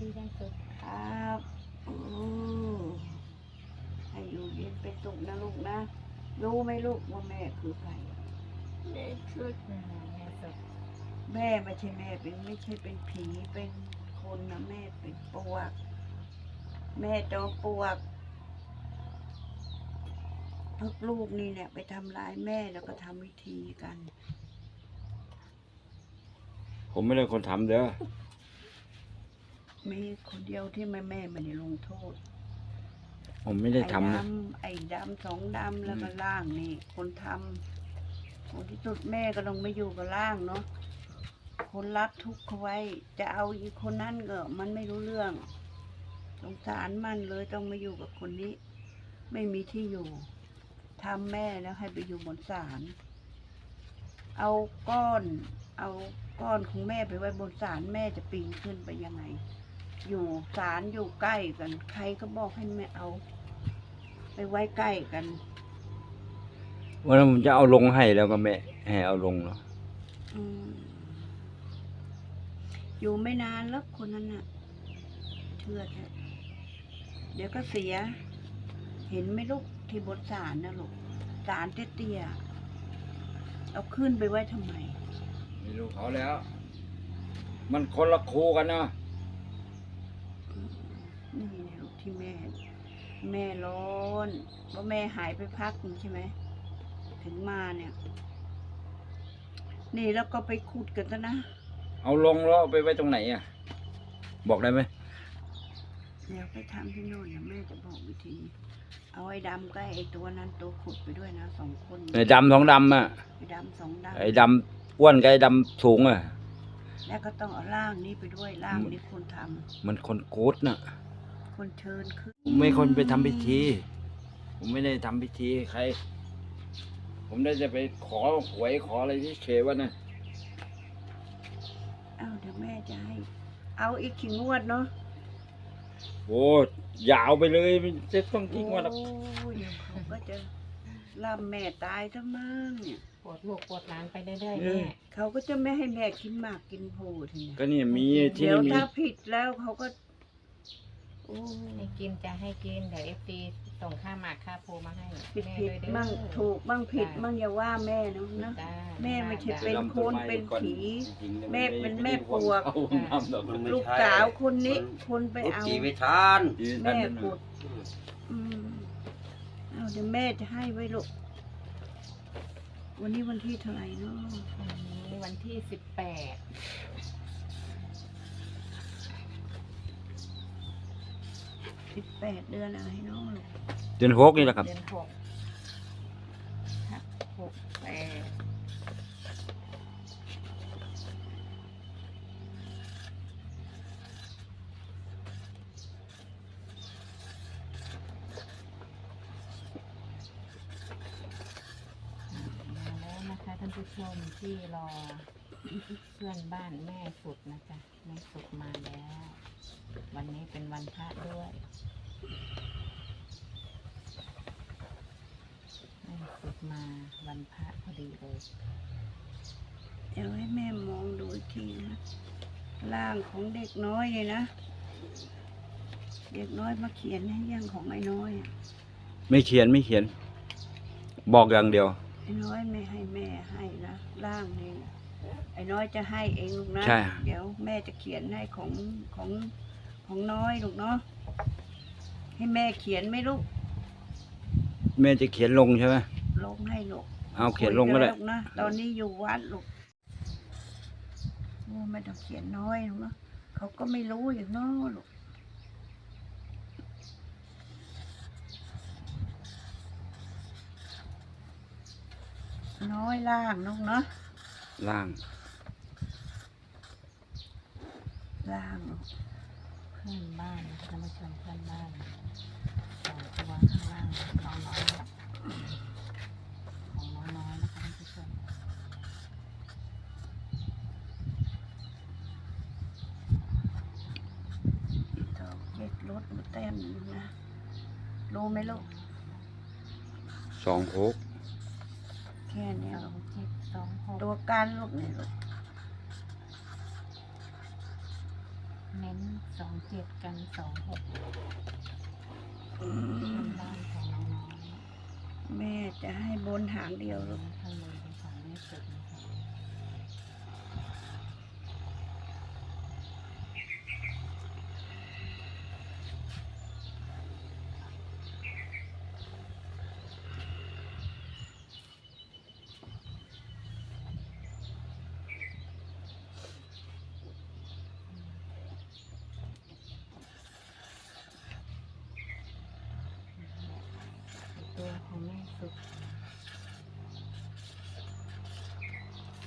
ดีแรงสุดครับอืมให้อยู่เย็นเป็นสุขนะลูกนะ รู้ไหมลูกว่าแม่คือใคร แม่สุดอืมแม่สุดแม่ไม่ใช่แม่เป็นไม่ใช่เป็นผีเป็นคนนะแม่เป็นปวก แม่จอมปวกพวกลูกนี่เนี่ยไปทำร้ายแม่แล้วก็ทำวิธีกัน ผมไม่ได้คนทำเด้อ มีคนเดียวที่แม่แม่ไม่ได้ลงโทษผมไม่ได้ไอ้ทำนะดำไอ้ดำสองดำแล้วก็อืมล่างนี่ คนทำคนที่สุดแม่ก็ลงไม่อยู่กับล่างเนาะคนรักทุกข์เขาไว้ จะเอาอีกคนนั้นก็มันไม่รู้เรื่องสงสารมันเลยต้องมาอยู่กับคนนี้ ไม่มีที่อยู่ทำแม่แล้วให้ไปอยู่บนศาลเอาก้อน เอาก้อนของแม่ไปไว้บนศาลแม่จะปีนขึ้นไปยังไง อยู่ศาลอยู่ใกล้กัน ใครก็บอกให้แม่เอา ไปไว้ใกล้กัน วันนั้นผมจะเอาลงให้แล้วก็แม่ให้เอาลงเนาะอืมอยู่ไม่นานแล้วคนนั้นน่ะเชื่อเถอะเดี๋ยวก็เสีย เห็นไหมลูกที่บนศาลนะลูกศาลเตี้ยๆเอาขึ้นไปไว้ทำไม ไม่รู้เขาแล้ว มันคนละครูกันนะ นี่นะลูกที่แม่ แม่ร้อนเพราะแม่หายไปพักหนึ่งใช่ไหม ถึงมาเนี่ย นี่แล้วก็ไปขุดกันซะนะ เอาลงแล้วเอาไปไว้ตรงไหนอะ บอกได้ไหมเดี๋ยวไปทำที่โน่นนะแม่จะบอกวิธี เอาไอ้ดำก็ไอ้ตัวนั้นตัวขุดไปด้วยนะสองคนไอ้ดำสองดำอะ ไอ้ดำสองดำไอ้ดำอ้วนกับไอ้ดำสูงอะ แล้วก็ต้องเอาร่างนี้ไปด้วยร่างนี้คนทำมันคนกู๊ดน่ะ คนเชิญขึ้นผมไม่คนไปทำพิธี ผมไม่ได้ทำพิธีให้ใคร ผมได้จะไปขอหวยขออะไรที่เชวะนะเอาเดี๋ยวแม่จะให้ เอาอีกขิงวดเนาะโอ้ยาวไปเลยมันจะต้องทิ้งวันละโอ้ยเดี๋ยวเขาก็จะล่ำแม่ตายซะมั้งเนี่ย ปวดลูกปวดหลานไปเรื่อยๆเอแม่อเขาก็จะไม่ให้แม่กินหมากกินโพทีเนี่ยก็เนี่ยมีที่เดี๋ยวนี่มี ถ้าผิดแล้วเขาก็โอ้ ให้กินจะให้กินเดี๋ยวเอฟซีส่งค่าหมากค่าโพมาให้ผิดแม่ผิดด้วยเด้อมั่งถูกมั่งผิดจ้ะมั่งอย่าว่าแม่นะนะ จ้าแม่ไม่ใช่จ้าเป็นคนเป็นผีจริงๆแม่เป็นแม่ปวก เอาทำดอกมันไม่ลูกใช่สาวคนนี้มันคนไปลูกเอาจีไม่ทานแม่ขุดอืมเอาเดี๋ยวแม่จะให้ไว้ลูกวันนี้วันที่เท่าไหร่เนาะวันนี้วันที่สิบแปด สิบแปดเดือนอะไรเนาะลูกเดือนหกนี่แหละครับ เดือนหกครับหกแปดมาแล้วนะคะท่านผู้ชมที่รอ เพื่อนบ้านแม่สุดนะจ๊ะแม่สุดมาแล้ว วันนี้เป็นวันพระด้วยแม่สุดมาวันพระพอดีเลย เดี๋ยวให้แม่มองดูอีกทีนะร่างของเด็กน้อยเลยนะ เด็กน้อยมาเขียนให้ยังของไอ้น้อยอะไม่เขียนไม่เขียน บอกอย่างเดียว ไอ้น้อยไม่ให้แม่ให้นะร่างนี้นะไอ้น้อยจะให้เองลูกนะ ใช่ เดี๋ยวแม่จะเขียนให้ของของ ของน้อยลูกเนาะให้แม่เขียนไหมลูก แม่จะเขียนลงใช่ไหมลงให้ลูกเอาเขียนลงก็ได้คุยนนะตอนนี้อยู่วัดลูกโอ้ไม่ต้องเขียนน้อยลูกเนาะเขาก็ไม่รู้อย่างน้อลูกน้อยล่างลูกเนาะล่าง ล่างลูก เพื่อนบ้านนะคะท่านผู้ชมเพื่อนบ้านสองตัวข้างล่างน้องน้อยของน้องน้อยนะคะท่านผู้ชมดอกเจ็ดรถมาเต้นอยู่นะรู้ไหมลูกสองหกแค่เนี้ยสลูองกเจ็ดสองหกตัวการลูกเนี่ยลูก เน้นสองเจ็ดกันสองหกอืเป็นมบ้านของน้องน้อยแม่จะให้บนหางเดียวลูกข้างบนเป็นของแม่สุดนะคะ ตัวของแม่สุด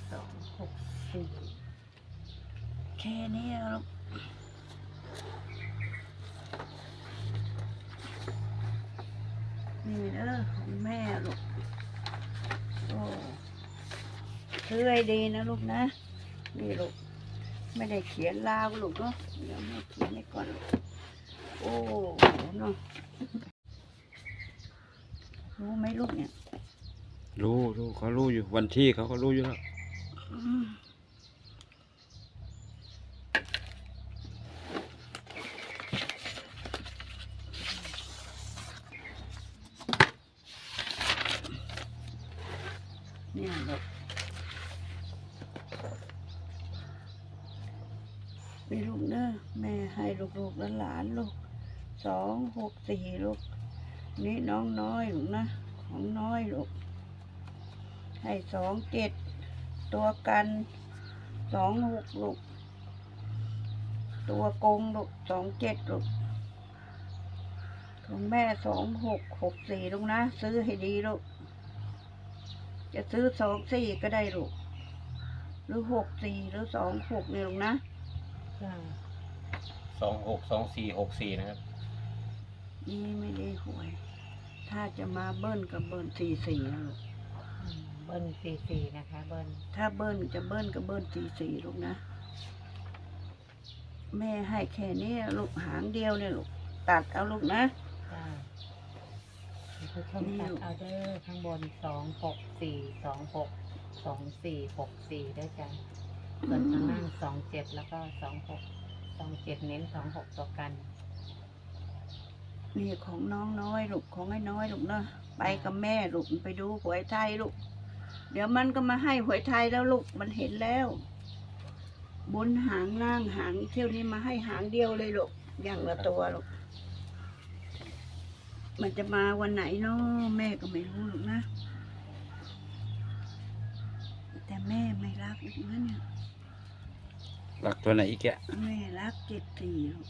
สองหกสี่แค่นี้แลูกนี่เด้อของแม่ลูกโอ้ซื้อให้ดีนะลูกนะ นี่ลูก ไม่ได้เขียนลาวลูกเนาะเดี๋ยวแม่เขียนให้ก่อนลูกโอ้เนาะ รู้ไหมลูกเนี่ย รู้รู้เขารู้อยู่วันที่เขาก็รู้อยู่แล้วอืมเนี่ยลูกมีลูกเนอะแม่ให้ลูกๆหลานๆลูกสองหกสี่ลูก นี่น้องน้อยลูกนะ ของน้อยลูก ให้สองเจ็ดตัวกันสองหกลูก ตัวกงลูกสองเจ็ดลูกของแม่สองหกหกสี่ลูกนะ ซื้อให้ดีลูก จะซื้อสองสี่ก็ได้ลูก หรือหกสี่หรือสองหกเนี่ยลูกนะ สองหกสองสี่หกสี่นะครับ นี่ไม่ได้หวย ถ้าจะมาเบิ้ลกับเบิ้ลสี่สี่นะลูก อืมเบิ้ลสี่สี่นะคะเบิ้ลถ้าเบิ้ลจะเบิ้ลกับเบิ้ลสี่สี่ลูกนะ แม่ให้แค่นี้ลูกหางเดียวเนี่ยลูก ตัดเอาลูกนะ จ้ามีผู้ชมตัดเอาเดอร์ข้างบนสองหกสี่สองหกสองสี่หกสี่ด้วยจ้ะส่วนข้างล่างสองเจ็ดแล้วก็สองหกสองเจ็ดเน้นสองหกตัวกัน นี่ของน้องน้อยลูกของไอ้น้อยลูกเนาะไปกับแม่ลูกไปดูหวยไทยลูก เดี๋ยวมันก็มาให้หวยไทยแล้วลูกมันเห็นแล้ว บนหางล่างหางเที่ยวนี้มาให้หางเดียวเลยลูกอย่างละตัวลูกมันจะมาวันไหนเนาะแม่ก็ไม่รู้ลูกนะ แต่แม่ไม่รักลูกนะเนี่ยหลักตัวไหนอีกแกะแม่รักเจ็ดสี่ลูก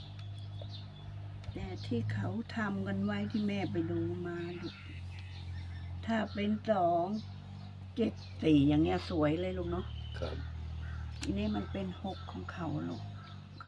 แต่ที่เขาทำกันไว้ที่แม่ไปดูมาลูกถ้าเป็นสองเจ็ดสี่อย่างเงี้ยสวยเลยลูกเนาะครับอันนี้มันเป็นหกของเขาลูก